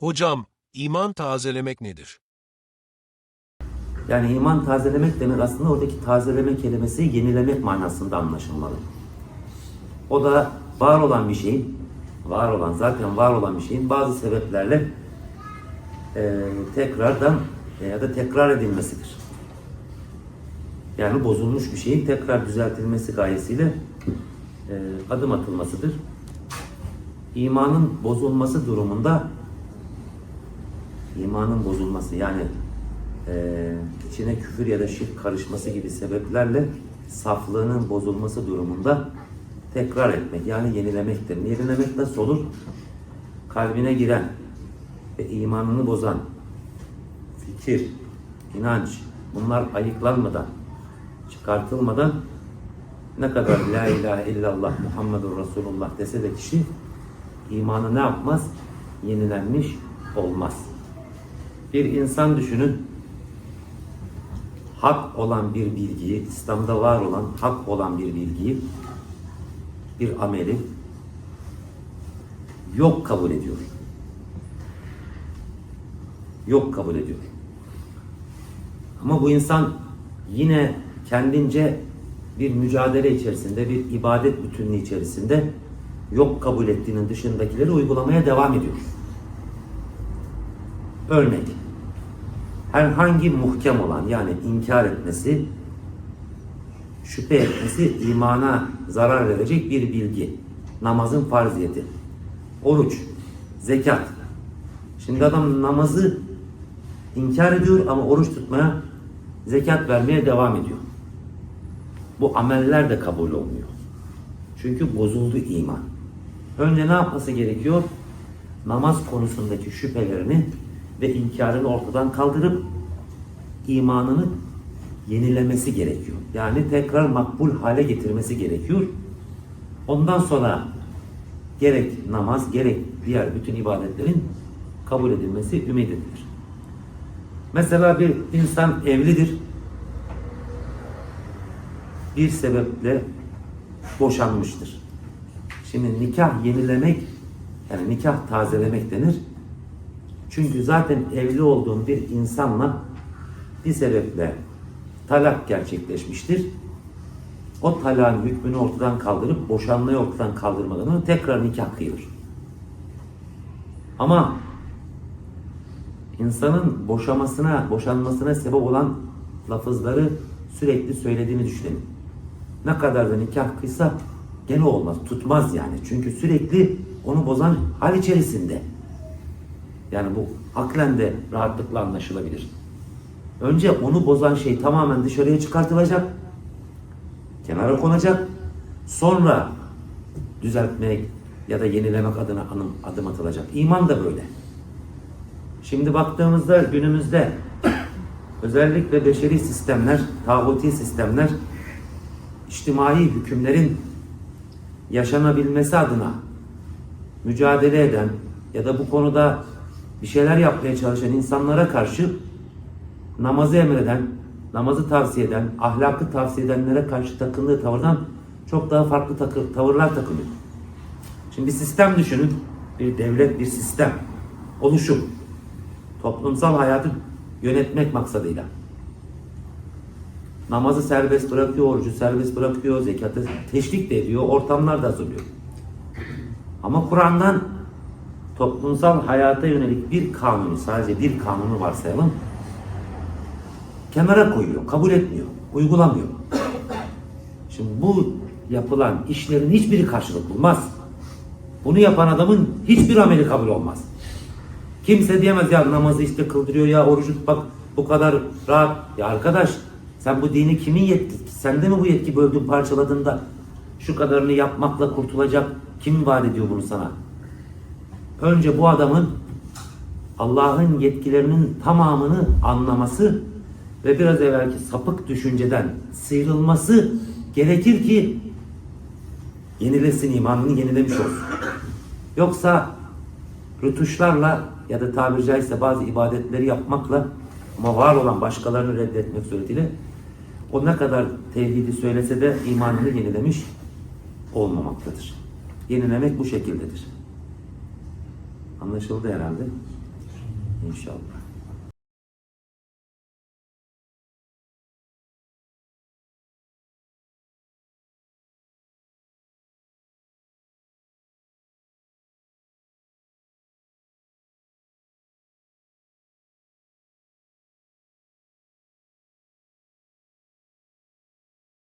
Hocam, iman tazelemek nedir? Yani iman tazelemek demek aslında oradaki tazeleme kelimesi yenilemek manasında anlaşılmalı. O da var olan bir şeyin, var olan zaten var olan bir şeyin bazı sebeplerle eee, tekrardan e, ya da tekrar edilmesidir. Yani bozulmuş bir şeyin tekrar düzeltilmesi gayesiyle eee, adım atılmasıdır. İmanın bozulması durumunda imanın bozulması yani eee, içine küfür ya da şirk karışması gibi sebeplerle saflığının bozulması durumunda tekrar etmek yani yenilemektir. Yenilemek nasıl olur? Kalbine giren ve imanını bozan fikir, inanç bunlar ayıklanmadan, çıkartılmadan ne kadar la ilahe illallah Muhammedur Resulullah dese de kişi imanı ne yapmaz? Yenilenmiş olmaz. Bir insan düşünün hak olan bir bilgiyi, İslam'da var olan hak olan bir bilgiyi, bir ameli yok kabul ediyor. Yok kabul ediyor. Ama bu insan yine kendince bir mücadele içerisinde, bir ibadet bütünlüğü içerisinde yok kabul ettiğinin dışındakileri uygulamaya devam ediyor. Örnek, herhangi muhkem olan yani inkar etmesi, şüphe etmesi imana zarar verecek bir bilgi. Namazın farziyeti, oruç, zekat. Şimdi adam namazı inkar ediyor ama oruç tutmaya, zekat vermeye devam ediyor. Bu ameller de kabul olmuyor. Çünkü bozuldu iman. Önce ne yapması gerekiyor? Namaz konusundaki şüphelerini ve inkarını ortadan kaldırıp imanını yenilemesi gerekiyor. Yani tekrar makbul hale getirmesi gerekiyor. Ondan sonra gerek namaz gerek diğer bütün ibadetlerin kabul edilmesi ümit edilir. Mesela bir insan evlidir. Bir sebeple boşanmıştır. Şimdi nikah yenilemek yani nikah tazelemek denir. Çünkü zaten evli olduğun bir insanla bir sebeple talak gerçekleşmiştir. O talağın hükmünü ortadan kaldırıp boşanmayı ortadan kaldırmadan tekrar nikah kıyılır. Ama insanın boşamasına, boşanmasına sebep olan lafızları sürekli söylediğini düşünelim. Ne kadar da nikah kıysa gene olmaz, tutmaz yani. Çünkü sürekli onu bozan hal içerisinde. Yani bu aklen de rahatlıkla anlaşılabilir. Önce onu bozan şey tamamen dışarıya çıkartılacak, kenara konacak, sonra düzeltmek ya da yenilemek adına adım, adım atılacak. İman da böyle. Şimdi baktığımızda günümüzde özellikle beşeri sistemler, tağuti sistemler, içtimai hükümlerin yaşanabilmesi adına mücadele eden ya da bu konuda bir şeyler yapmaya çalışan insanlara karşı namazı emreden, namazı tavsiye eden, ahlakı tavsiye edenlere karşı takındığı tavırdan çok daha farklı takı- tavırlar takınıyor. Şimdi bir sistem düşünün, bir devlet, bir sistem, oluşum, toplumsal hayatı yönetmek maksadıyla. Namazı serbest bırakıyor, orucu serbest bırakıyor, zekatı teşvik de ediyor, ortamlar da hazırlıyor. Ama Kur'an'dan toplumsal hayata yönelik bir kanunu, sadece bir kanunu varsayalım, kenara koyuyor, kabul etmiyor, uygulamıyor. Şimdi bu yapılan işlerin hiçbiri karşılık bulmaz. Bunu yapan adamın hiçbir ameli kabul olmaz. Kimse diyemez ya namazı işte kıldırıyor ya orucu bak bu kadar rahat. Ya arkadaş sen bu dini kimin yetki? Sende mi bu yetki böldün parçaladın da şu kadarını yapmakla kurtulacak kim vaat ediyor bunu sana? Önce bu adamın Allah'ın yetkilerinin tamamını anlaması ve biraz evvelki sapık düşünceden sıyrılması gerekir ki yenilesin imanını yenilemiş olsun. Yoksa rütuşlarla ya da tabiri caizse bazı ibadetleri yapmakla ama var olan başkalarını reddetmek suretiyle o ne kadar tevhidi söylese de imanını yenilemiş olmamaktadır. Yenilemek bu şekildedir. Anlaşıldı herhalde. İnşallah.